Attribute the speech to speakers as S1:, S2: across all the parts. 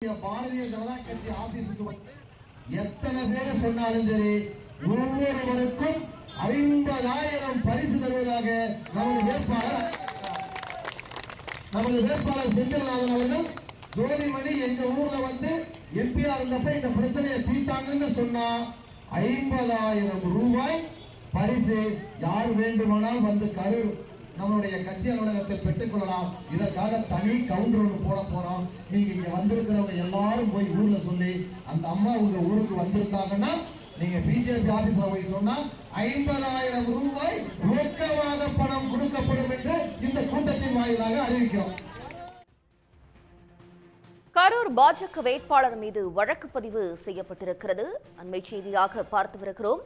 S1: பாரதிய ஜனதா கட்சி ஆபீஸுக்கு வந்து எத்தனை பேர் சொன்னாலும் சரி ஒவ்வொருவருக்கும் ஐம்பதாயிரம் பரிசு தருவதாக நமது வேட்பாளர் நமது வேட்பாளர் செந்தில்நாதன் அவர்கள் ஜோதிமணி எங்க ஊர்ல வந்து எம்பியா இருந்தப்ப இந்த பிரச்சனையை தீர்த்தாங்கன்னு சொன்னா ஐம்பதாயிரம் ரூபாய் பரிசு யார் வேண்டுமானால் வந்து கரு நம்மளுடைய கட்சி அலுவலகத்தில் பெற்றுக் கொள்ளலாம். இதற்காக தனி கவுண்டர் ஒன்று போட போறோம். நீங்க இங்க வந்திருக்கிறவங்க எல்லாரும் போய் ஊர்ல சொல்லி அந்த அம்மா உங்க ஊருக்கு வந்திருந்தாங்கன்னா நீங்க பிஜேபி ஆபீஸ்ல போய் சொன்னா ஐம்பதாயிரம் ரூபாய் ரொக்கமாக பணம் கொடுக்கப்படும் என்று இந்த கூட்டத்தின் வாயிலாக அறிவிக்கிறோம்.
S2: கரூர் பாஜக வேட்பாளர் மீது வழக்கு பதிவு செய்யப்பட்டிருக்கிறது. அண்மை செய்தியாக பார்த்து வருகிறோம்.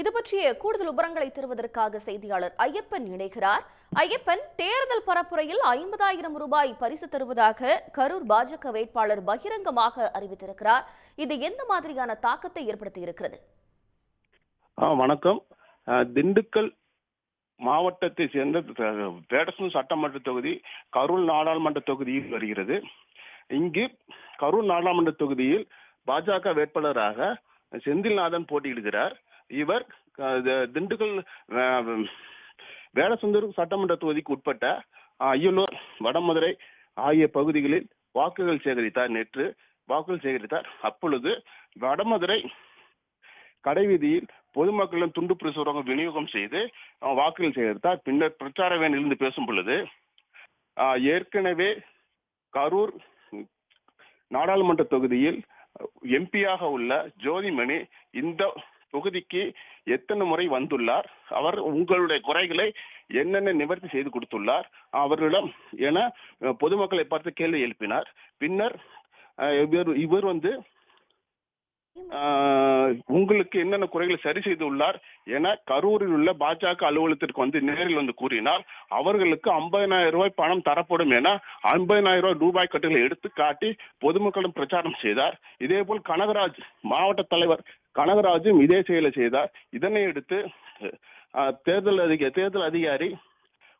S2: இது பற்றிய கூடுதல் விவரங்களை தருவதற்காக செய்தியாளர் ஐயப்பன் இணைகிறார். ஐயப்பன் தேர்தல் பரப்புரையில் ஐம்பதாயிரம் ரூபாய் பரிசு தருவதாக கரூர் பாஜக வேட்பாளர் பகிரங்கமாக அறிவித்திருக்கிறார். இது எந்த மாதிரியான தாக்கத்தை ஏற்படுத்தி இருக்கிறது
S3: ஆ வணக்கம். திண்டுக்கல் மாவட்டத்தை சேர்ந்த பேடசன் சட்டமன்ற தொகுதி கரூர் நாடாளுமன்ற தொகுதியில் வருகிறது. இங்கு கரூர் நாடாளுமன்ற தொகுதியில் பாஜக வேட்பாளராக செந்தில்நாதன் போட்டியிடுகிறார். இவர் த- திண்டுக்கல் ஆ, வேடசுந்தர் சட்டமன்ற தொகுதிக்கு உட்பட்ட ஆ, அய்யலூர் வடமதுரை ஆகிய பகுதிகளில் வாக்குகள் சேகரித்தார் நேற்று. வாக்குகள் சேகரித்தார். அப்பொழுது வடமதுரை கடைவீதியில் பொதுமக்களிடம் துண்டு பிரசுரங்கள் விநியோகம் செய்து வாக்குகள் சேகரித்தார். பின்னர் பிரச்சார வேனிலிருந்து பேசும் பொழுது ஏற்கனவே கரூர் நாடாளுமன்ற தொகுதியில் எம்பியாக உள்ள ஜோதிமணி இந்த தொகுதிக்கு எத்தனை முறை வந்துள்ளார்? அவர் உங்களுடைய குறைகளை என்னென்ன நிவர்த்தி செய்து கொடுத்துள்ளார்? அவர்களிடம் என பொதுமக்களை பார்த்து கேள்வி எழுப்பினார். பின்னர் இவர் இவர் வந்து உங்களுக்கு என்னென்ன குறைகளை சரி செய்துள்ளார் என கரூரில் உள்ள பாஜக அலுவலகத்திற்கு வந்து நேரில் வந்து கூறினார். அவர்களுக்கு 50000 ரூபாய் பணம் தரப்படும் என 50000 ரூபாய் ரூபாய் கட்டுகளை எடுத்து காட்டி பொதுமக்களும் பிரச்சாரம் செய்தார். இதே போல் கனகராஜ் மாவட்ட தலைவர் கனகராஜும் இதே செயலை செய்தார். இதனை எடுத்து தேர்தல் அதிக தேர்தல் அதிகாரி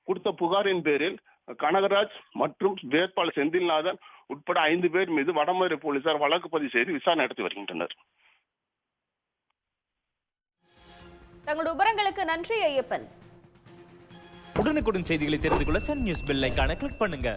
S3: கொடுத்த புகாரின் பேரில் கனகராஜ் மற்றும் வேட்பாளர் செந்தில்நாதன் உட்பட ஐந்து பேர் மீது வடமதுரை போலீசார் வழக்கு பதிவு செய்து விசாரணை நடத்தி வருகின்றனர்.
S2: தங்களுடைய விவரங்களுக்கு நன்றி ஐயப்பன்.
S4: உடனுக்குடன் செய்திகளை தெரிந்து கொள்ள சன் நியூஸ் பெல் ஐகானை கிளிக் பண்ணுங்க.